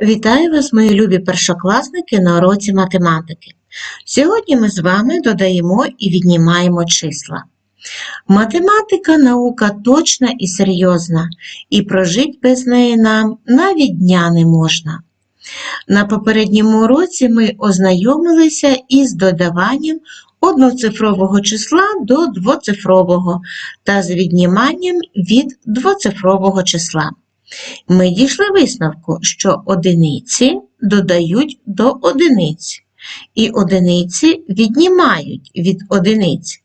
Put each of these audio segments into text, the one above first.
Вітаю вас, мої любі першокласники на уроці математики. Сьогодні ми з вами додаємо і віднімаємо числа. Математика наука точна і серйозна, і прожить без неї нам навіть дня не можна. На попередньому уроці ми ознайомилися із додаванням одноцифрового числа до двоцифрового та з відніманням від двоцифрового числа. Ми дійшли висновку, що одиниці додають до одиниць, і одиниці віднімають від одиниць.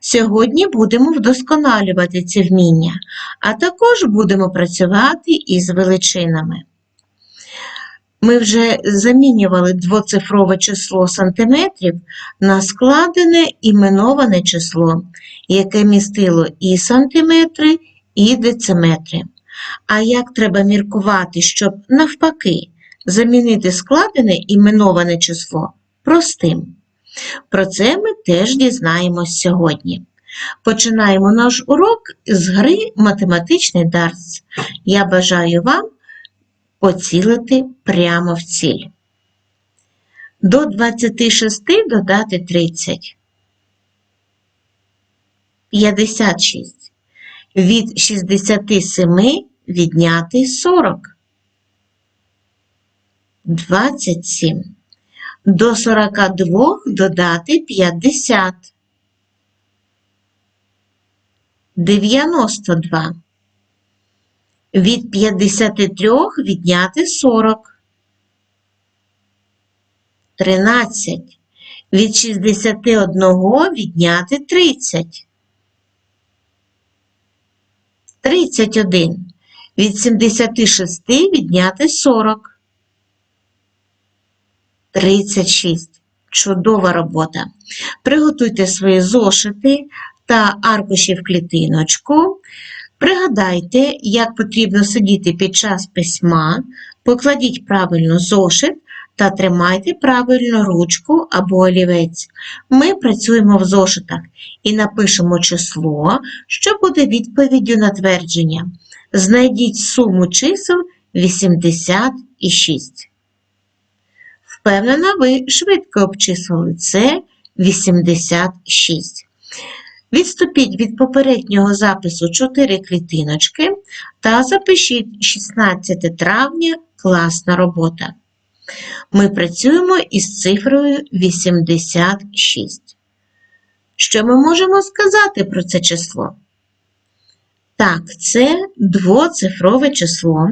Сьогодні будемо вдосконалювати ці вміння, а також будемо працювати із величинами. Ми вже замінювали двоцифрове число сантиметрів на складене іменоване число, яке містило і сантиметри, і дециметри. А як треба міркувати, щоб навпаки замінити складене іменоване число простим? Про це ми теж дізнаємось сьогодні. Починаємо наш урок з гри математичний дартс. Я бажаю вам поцілити прямо в ціль. До 26 додати 30. 56. Від 67 відняти 40. 27. До 42 додати 50. 92. Від 53 відняти 40. 13. Від 61 відняти 30. 31. Від 76 відняти 40. 36. Чудова робота. Приготуйте свої зошити та аркуші в клітиночку. Пригадайте, як потрібно сидіти під час письма, покладіть правильно зошит та тримайте правильно ручку або олівець. Ми працюємо в зошитах і напишемо число, що буде відповіддю на твердження. Знайдіть суму чисел 86. Впевнена, ви швидко обчислили це 86. Відступіть від попереднього запису 4 клітиночки та запишіть 16 травня класна робота. Ми працюємо із цифрою 86. Що ми можемо сказати про це число? Так, це двоцифрове число,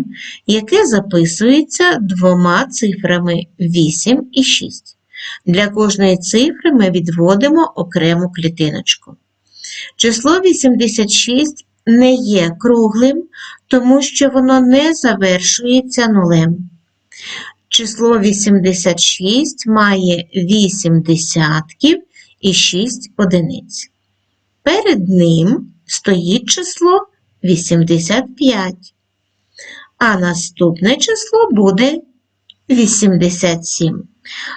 яке записується двома цифрами 8 і 6. Для кожної цифри ми відводимо окрему клітиночку. Число 86 не є круглим, тому що воно не завершується нулем. Число 86 має 8 десятків і 6 одиниць. Перед ним стоїть число 85. А наступне число буде 87.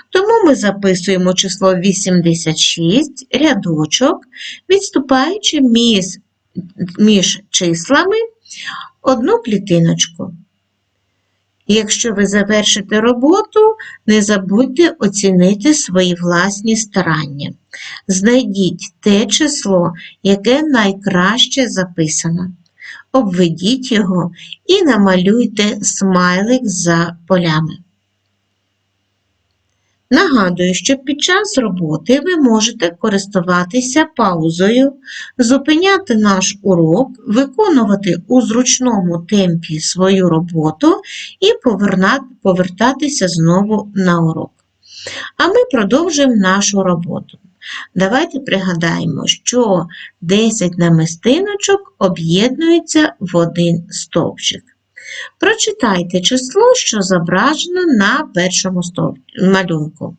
Тому ми записуємо число 86 рядочок, відступаючи між, між числами одну клітиночку. Якщо ви завершите роботу, не забудьте оцінити свої власні старання. Знайдіть те число, яке найкраще записано. Обведіть його і намалюйте смайлик за полями. Нагадую, що під час роботи ви можете користуватися паузою, зупиняти наш урок, виконувати у зручному темпі свою роботу і повертатися знову на урок. А ми продовжуємо нашу роботу. Давайте пригадаємо, що 10 намистиночок об'єднуються в один стовпчик. Прочитайте число, що зображено на першому малюнку.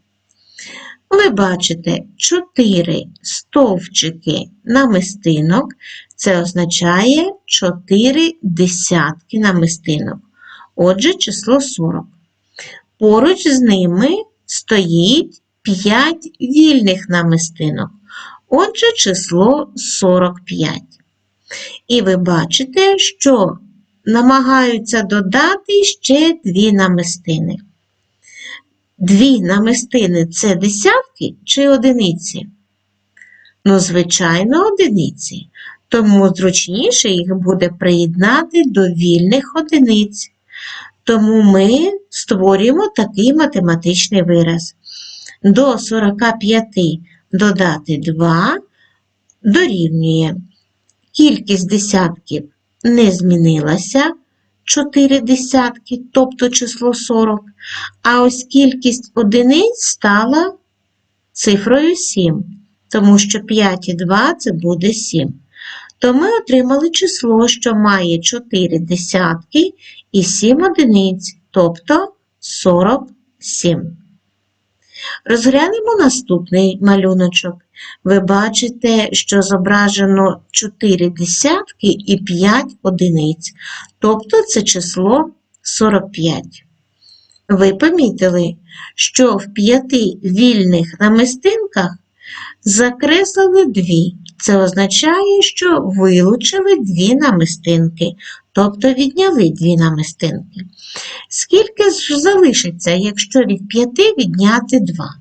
Ви бачите 4 стовпчики намистинок, це означає 4 десятки намистинок. Отже, число 40. Поруч з ними стоїть 5 вільних намистинок. Отже, число 45. І ви бачите, що намагаються додати ще дві намистини. Дві намистини це десятки чи одиниці? Ну, звичайно, одиниці, тому зручніше їх буде приєднати до вільних одиниць. Тому ми створюємо такий математичний вираз. До 45 додати 2 дорівнює. Кількість десятків не змінилася 4 десятки, тобто число 40, а ось кількість одиниць стала цифрою 7, тому що 5 і 2 це буде 7. То ми отримали число, що має 4 десятки і 7 одиниць, тобто 47. Розглянемо наступний малюночок. Ви бачите, що зображено 4 десятки і 5 одиниць, тобто це число 45. Ви помітили, що в п'яти вільних намистинках закреслили дві. Це означає, що вилучили дві намистинки, тобто відняли дві намистинки. Скільки ж залишиться, якщо від п'яти відняти два?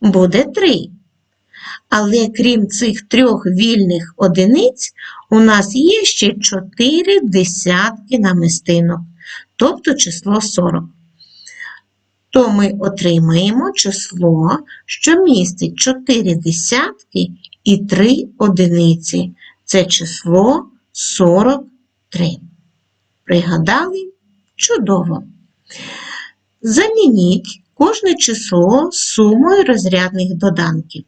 Буде три. Але крім цих трьох вільних одиниць, у нас є ще чотири десятки намистинок, тобто число 40. То ми отримаємо число, що містить 4 десятки і 3 одиниці. Це число 43. Пригадали? Чудово. Замініть кожне число сумою розрядних доданків.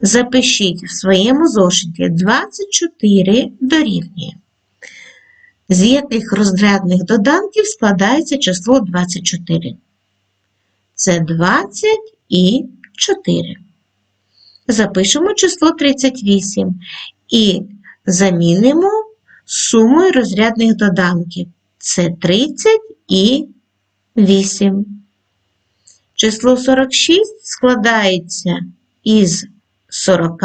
Запишіть в своєму зошиті 24 дорівнює. З яких розрядних доданків складається число 24? Це 20 і 4. Запишемо число 38 і замінимо сумою розрядних доданків. Це 30 і 8. Число 46 складається із 40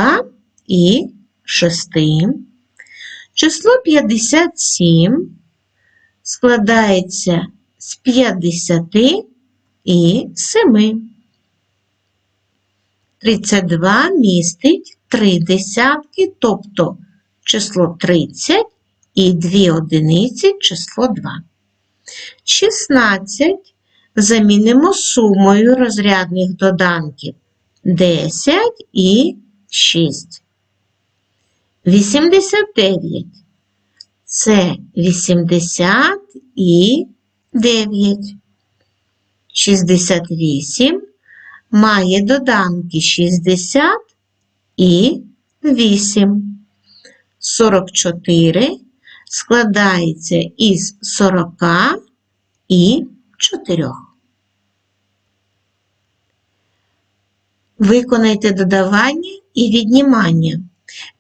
і 6. Число 57 складається з 50 і 7. 32 містить 3 десятки, тобто число 30 і 2 одиниці число 2. 16 замінимо сумою розрядних доданків 10 і 6. 89 це 80 і 9. 68 має доданки 60 і 8. 44 складається із 40 і 4. Виконайте додавання і віднімання.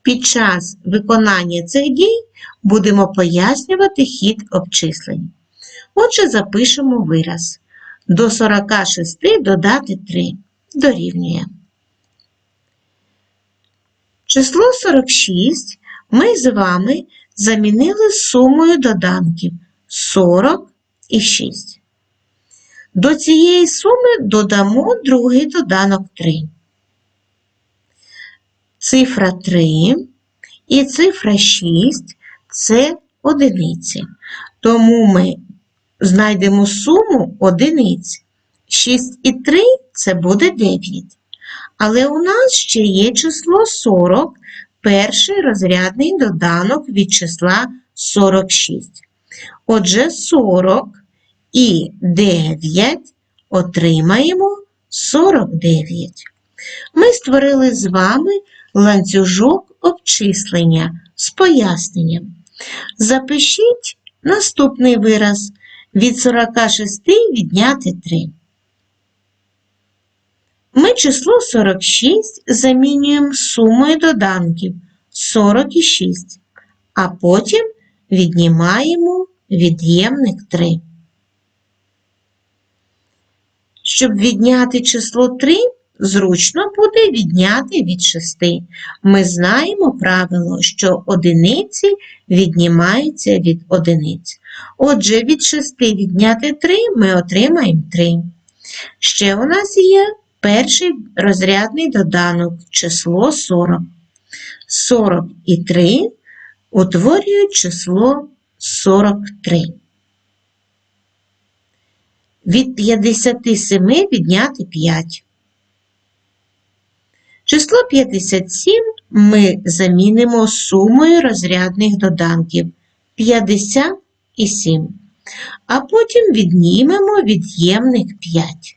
Під час виконання цих дій будемо пояснювати хід обчислень. Отже, запишемо вираз. До 46 додати 3 дорівнює. Число 46 ми з вами замінили сумою доданків 40 і 6. До цієї суми додамо другий доданок 3. Цифра 3 і цифра 6 це одиниці. Тому ми знайдемо суму одиниць. 6 і 3 це буде 9. Але у нас ще є число 40, перший розрядний доданок від числа 46. Отже, 40 і 9 отримаємо 49. Ми створили з вами ланцюжок обчислення з поясненням. Запишіть наступний вираз від 46 відняти 3. Ми число 46 замінюємо сумою доданків 46, а потім віднімаємо від'ємник 3. Щоб відняти число 3, зручно буде відняти від 6. Ми знаємо правило, що одиниці віднімаються від одиниць. Отже, від 6 відняти 3 ми отримаємо 3. Ще у нас є перший розрядний доданок число 40. 40 і 3 утворюють число 43. Від 57 відняти 5. Число 57 ми замінимо сумою розрядних доданків 50 і 7, а потім віднімемо від'ємник 5.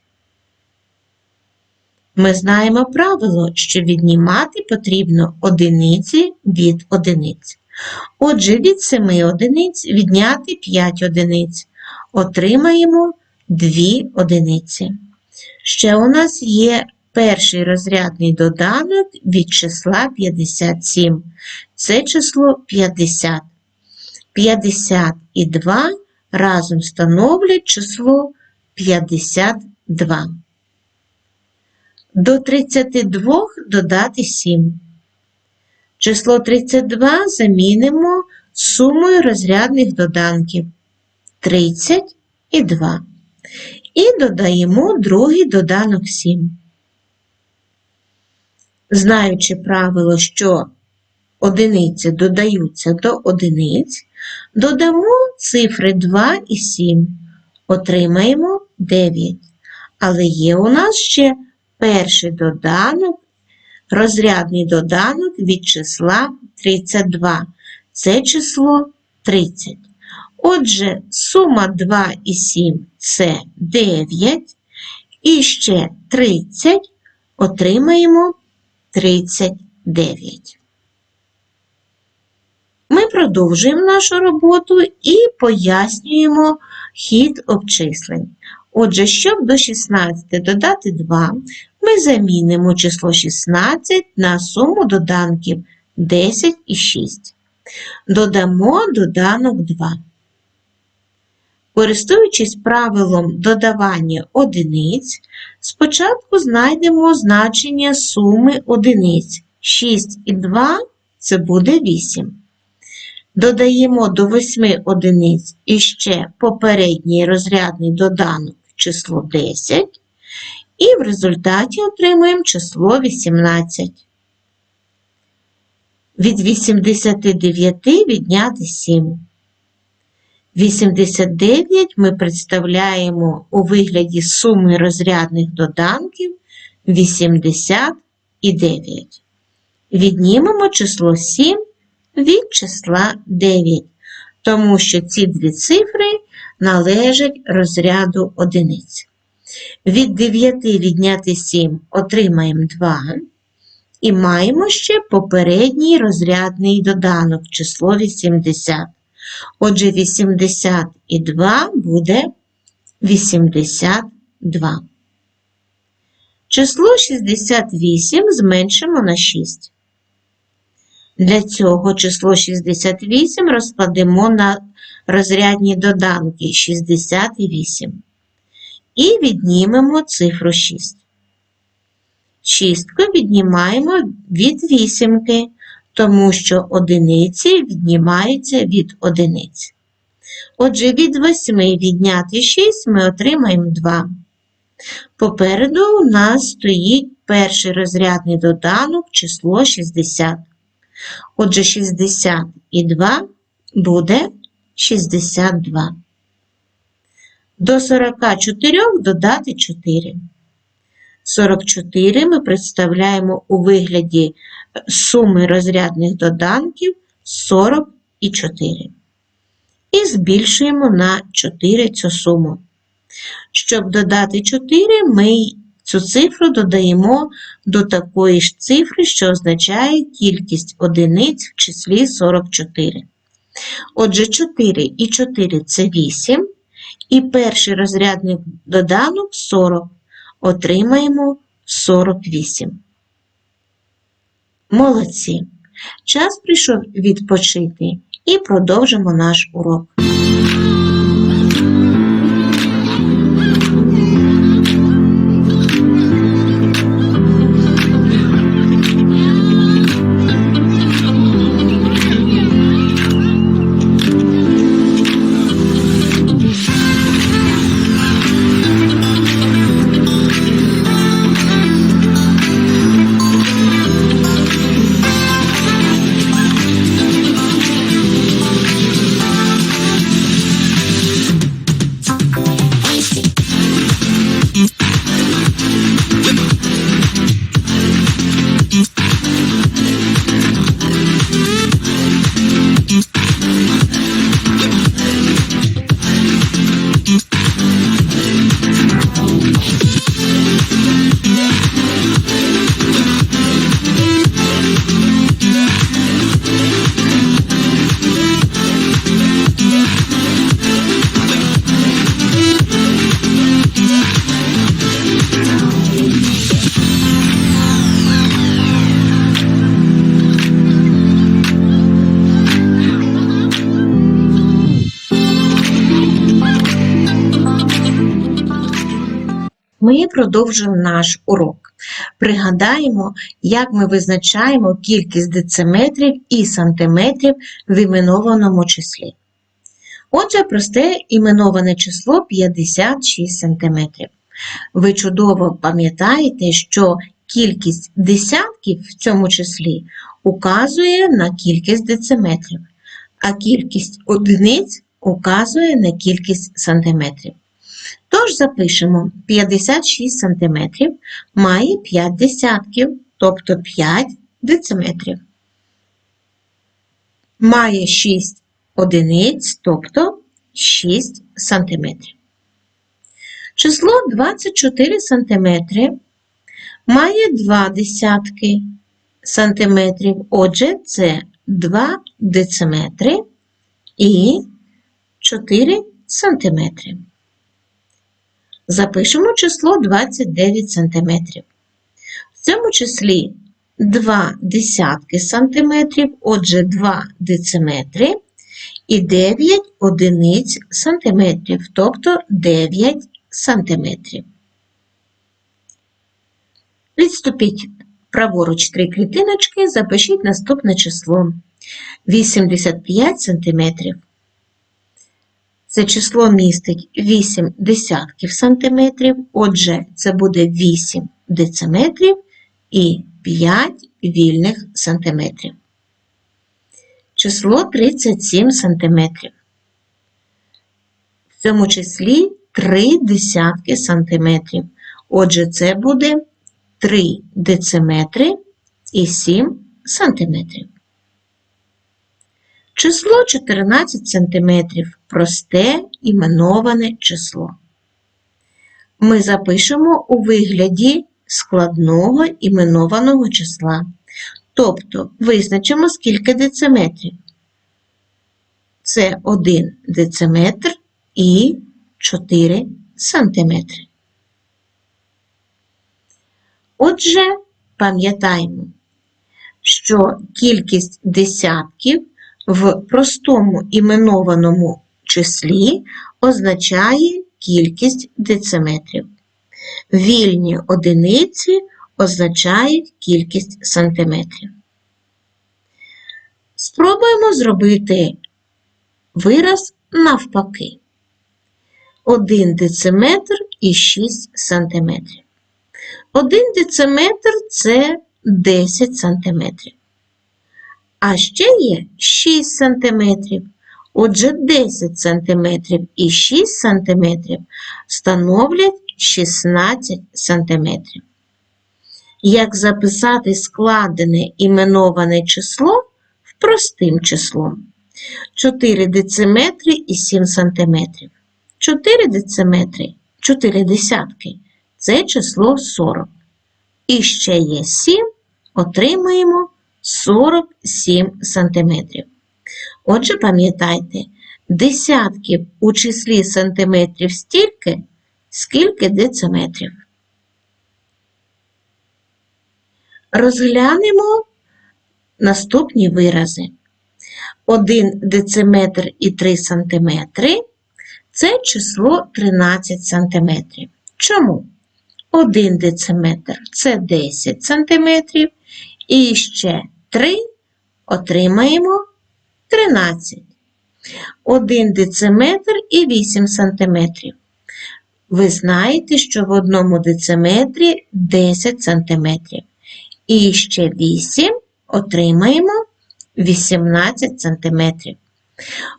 Ми знаємо правило, що віднімати потрібно одиниці від одиниць. Отже, від 7 одиниць відняти 5 одиниць. Отримаємо 2 одиниці. Ще у нас є перший розрядний доданок від числа 57. Це число 50. 50 і 2 разом становлять число 52. До 32 додати 7. Число 32 замінимо сумою розрядних доданків 30 і 2. І додаємо другий доданок 7. Знаючи правило, що одиниці додаються до одиниць, додамо цифри 2 і 7. Отримаємо 9. Але є у нас ще перший доданок, розрядний доданок від числа 32. Це число 30. Отже, сума 2 і 7 це 9. І ще 30 отримаємо 39. Ми продовжуємо нашу роботу і пояснюємо хід обчислень. Отже, щоб до 16 додати 2, ми замінимо число 16 на суму доданків 10 і 6. Додамо доданок 2. Користуючись правилом додавання одиниць, спочатку знайдемо значення суми одиниць. 6 і 2 це буде 8. Додаємо до 8 одиниць іще попередній розрядний доданок число 10, і в результаті отримуємо число 18. Від 89 відняти 7. 89 ми представляємо у вигляді суми розрядних доданків 80 і 9. Віднімемо число 7 від числа 9, тому що ці дві цифри належать розряду одиниць. Від 9 відняти 7 отримаємо 2. І маємо ще попередній розрядний доданок число 80. Отже, 80 і 2 буде 82. Число 68 зменшимо на 6. Для цього число 68 розкладемо на розрядні доданки 68. І віднімемо цифру 6. Шістку віднімаємо від вісімки, тому що одиниці віднімаються від одиниць. Отже, від 8 відняти 6 ми отримаємо 2. Попереду у нас стоїть перший розрядний доданок число 60. Отже, 60 і 2 буде 62. До 44 додати 4. 44 ми представляємо у вигляді суми розрядних доданків 40 і 4. І збільшуємо на 4 цю суму. Щоб додати 4, ми цю цифру додаємо до такої ж цифри, що означає кількість одиниць в числі 44. Отже, 4 і 4 це 8, і перший розрядний доданок 40. Отримаємо 48. Молодці! Час прийшов відпочити і продовжимо наш урок. Ми продовжуємо наш урок. Пригадаємо, як ми визначаємо кількість дециметрів і сантиметрів в іменованому числі. Отже, просте іменоване число 56 см. Ви чудово пам'ятаєте, що кількість десятків в цьому числі указує на кількість дециметрів, а кількість одиниць указує на кількість сантиметрів. Тож запишемо 56 см має 5 десятків, тобто 5 дециметрів. Має 6 одиниць, тобто 6 сантиметрів. Число 24 сантиметри має 2 десятки сантиметрів, отже, це 2 дециметри і 4 сантиметри. Запишемо число 29 см. В цьому числі 2 десятки сантиметрів, отже 2 дециметри і 9 одиниць сантиметрів, тобто 9 сантиметрів. Відступіть праворуч три клітиночки, запишіть наступне число 85 сантиметрів. Це число містить 8 десятків сантиметрів, отже, це буде 8 дециметрів і 5 вільних сантиметрів. Число 37 сантиметрів. В цьому числі 3 десятки сантиметрів. Отже, це буде 3 дециметри і 7 сантиметрів. Число 14 см просте іменоване число. Ми запишемо у вигляді складного іменованого числа. Тобто визначимо, скільки дециметрів. Це 1 дециметр і 4 сантиметри. Отже, пам'ятаємо, що кількість десятків в простому іменованому числі означає кількість дециметрів. Вільні одиниці означають кількість сантиметрів. Спробуємо зробити вираз навпаки. 1 дециметр і 6 сантиметрів. 1 дециметр це 10 сантиметрів. А ще є 6 см. Отже, 10 см і 6 см становлять 16 см. Як записати складене іменоване число в простим числом? 4 дециметри і 7 см. 4 дециметри, 4 десятки це число 40. І ще є 7, отримаємо 47 сантиметрів. Отже, пам'ятайте, десятків у числі сантиметрів стільки, скільки дециметрів. Розглянемо наступні вирази. 1 дециметр і 3 сантиметри – це число 13 сантиметрів. Чому? 1 дециметр – це 10 сантиметрів, і ще 3 отримаємо 13. 1 дециметр і 8 сантиметрів. Ви знаєте, що в одному дециметрі 10 сантиметрів. І ще 8 отримаємо 18 сантиметрів.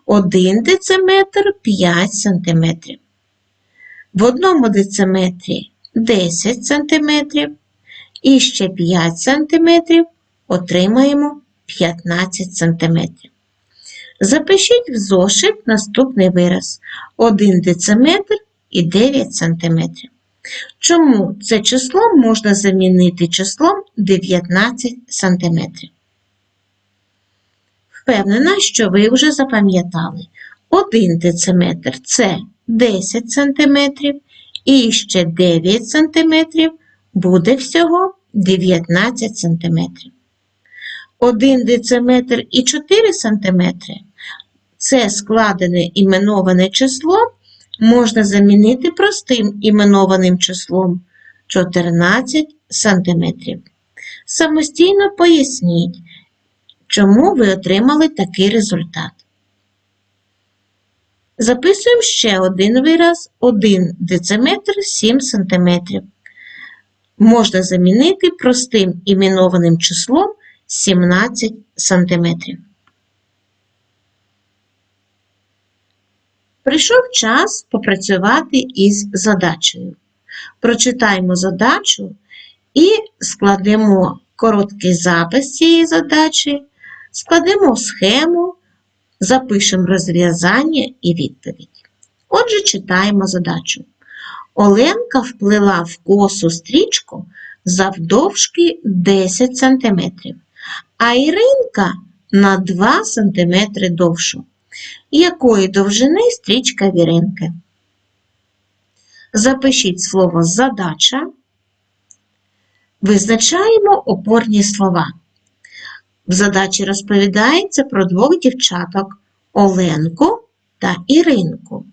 1 дециметр 5 сантиметрів. В одному дециметрі 10 сантиметрів. І ще 5 см отримаємо 15 см. Запишіть в зошит наступний вираз 1 дециметр і 9 см. Чому це число можна замінити числом 19 см? Впевнена, що ви вже запам'ятали. 1 дециметр це 10 см і ще 9 см буде всього 19 см. 1 дециметр і 4 см це складене іменоване число можна замінити простим іменованим числом 14 см. Самостійно поясніть, чому ви отримали такий результат. Записуємо ще один вираз 1 дециметр 7 см. Можна замінити простим іменованим числом 17 см. Прийшов час попрацювати із задачею. Прочитаємо задачу і складемо короткий запис цієї задачі, складемо схему, запишемо розв'язання і відповідь. Отже, читаємо задачу. Оленка вплила в косу стрічку завдовжки 10 см, а Іринка на 2 см довшу. Якої довжини стрічка віринки? Запишіть слово задача. Визначаємо опорні слова. В задачі розповідається про двох дівчаток Оленку та Іринку.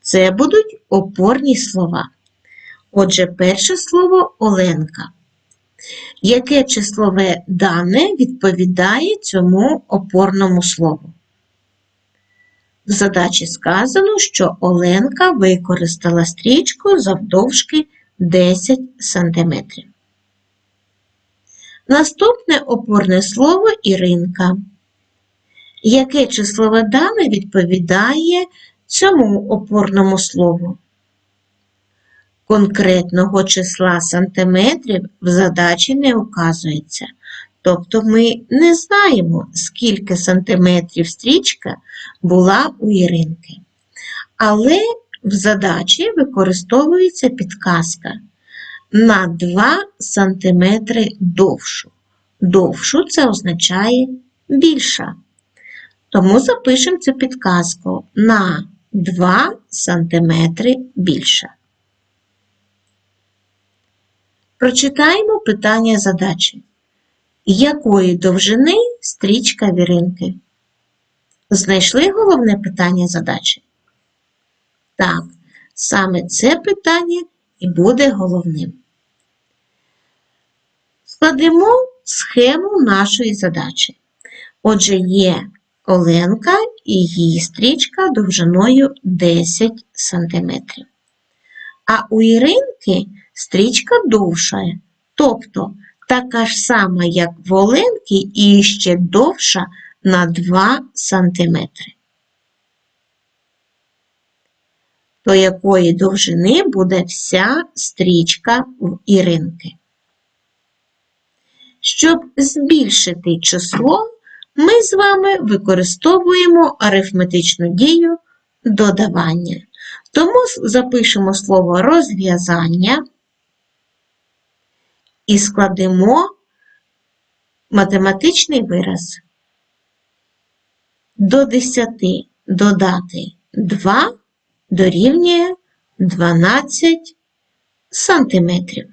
Це будуть опорні слова. Отже, перше слово Оленка. Яке числове дане відповідає цьому опорному слову? В задачі сказано, що Оленка використала стрічку завдовжки 10 см. Наступне опорне слово Іринка. Яке числове дане відповідає цьому опорному слову? Конкретного числа сантиметрів в задачі не указується. Тобто ми не знаємо, скільки сантиметрів стрічка була у Іринки. Але в задачі використовується підказка на 2 см довшу. Довшу це означає більша. Тому запишемо цю підказку на 2 см більша. Прочитаємо питання задачі. Якої довжини стрічка віринки? Знайшли головне питання задачі? Так, саме це питання і буде головним. Складемо схему нашої задачі. Отже, є Оленка і її стрічка довжиною 10 см. А у Іринки стрічка довша, тобто така ж сама, як в Оленки, і ще довша на 2 см. До якої довжини буде вся стрічка в Іринки. Щоб збільшити число, ми з вами використовуємо арифметичну дію додавання. Тому запишемо слово розв'язання і складемо математичний вираз. До 10 додати 2 дорівнює 12 сантиметрів.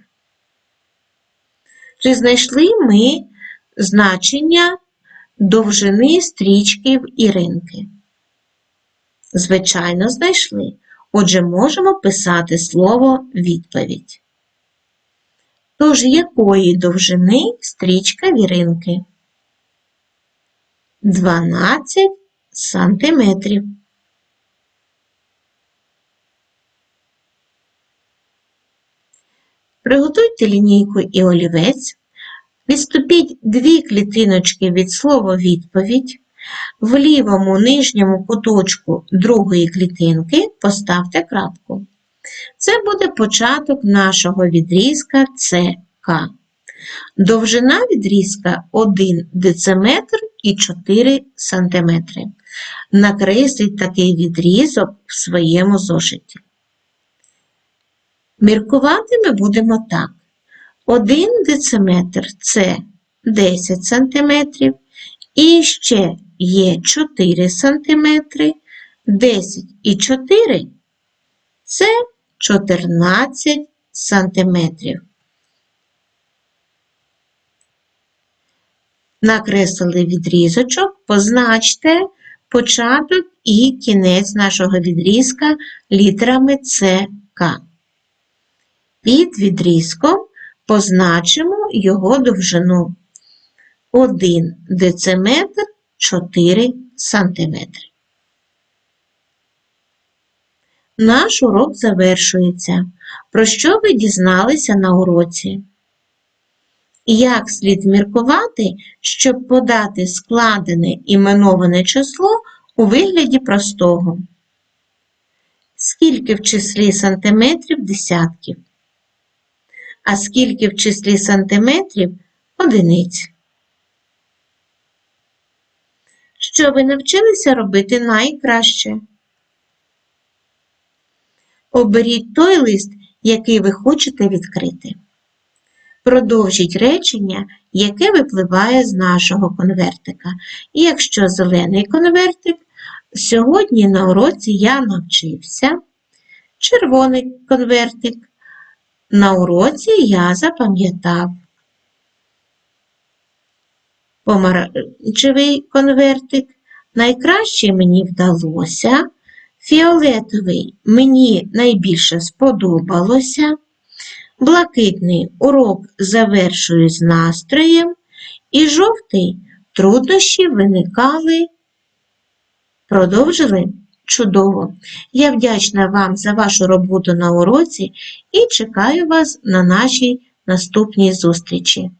Чи знайшли ми значення довжини стрічки в Іринки? Звичайно, знайшли. Отже, можемо писати слово відповідь. Тож якої довжини стрічка віринки? 12 сантиметрів. Приготуйте лінійку і олівець. Відступіть дві клітиночки від слова відповідь. В лівому нижньому куточку другої клітинки поставте крапку. Це буде початок нашого відрізка СК. Довжина відрізка 1 дециметр і 4 см. Накресліть такий відрізок в своєму зошиті. Міркувати ми будемо так. 1 дециметр це 10 см, і ще є 4 см, 10 і 4 це 14 сантиметрів. Накреслили відрізочок, позначте початок і кінець нашого відрізка літерами ЦК. Під відрізком позначимо його довжину 1 дециметр 4 сантиметри. Наш урок завершується. Про що ви дізналися на уроці? Як слід міркувати, щоб подати складене іменоване число у вигляді простого? Скільки в числі сантиметрів десятків? А скільки в числі сантиметрів одиниць? Що ви навчилися робити найкраще? Оберіть той лист, який ви хочете відкрити. Продовжіть речення, яке випливає з нашого конвертика. І якщо зелений конвертик, сьогодні на уроці я навчився. Червоний конвертик. На уроці я запам'ятав. Помаранчевий конвертик. Найкраще мені вдалося. Фіолетовий мені найбільше сподобалося. Блакитний урок завершую з настроєм. І жовтий труднощі виникали. Продовжили? Чудово! Я вдячна вам за вашу роботу на уроці і чекаю вас на нашій наступній зустрічі.